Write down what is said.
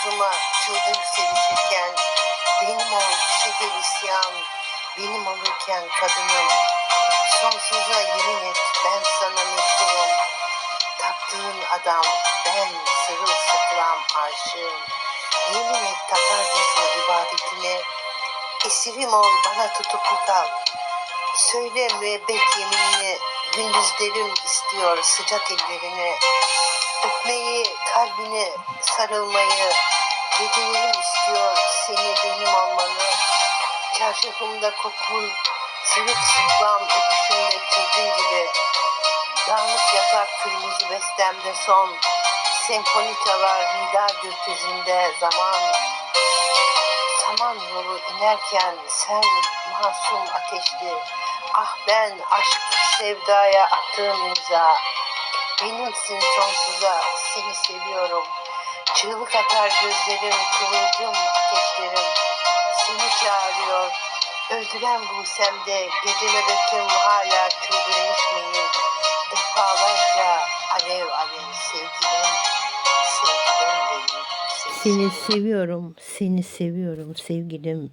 omzuma çıldır sevişirken benim ol şeker isyan, benim olurken kadınım. Sonsuza yemin et ben sana meşhurum. Taptığın adam ben sırılsıklam aşığım. Yemin et takarcasına ibadetine. Esirim ol bana tutuklu kal. Söyle müebbet yeminini. Gündüzlerim istiyor sıcak ellerini. Kalbine sarılmayı. Gecelerim istiyor seni benim olmanı. Çarşafımda kokun, sırılsıklam öpüşünde çılgın gibi. Dağınık yatak kırmızı bestemde son. Senfoni çalar nida gökyüzünde zaman. Saman yolu inerken sen masum ateşli. Ah ben aşk sevdaya attığım imza. Benimsin sonsuza seni seviyorum. Çığlık atar gözlerim kıvılcım ateşlerim. Seni çağırıyor. Öldüren bulsemde gece nöbetim hala çıldırmış mıyım? Defalarca alev alev sevgilim. Sevgilim benim. Seni seviyorum, seni seviyorum sevgilim.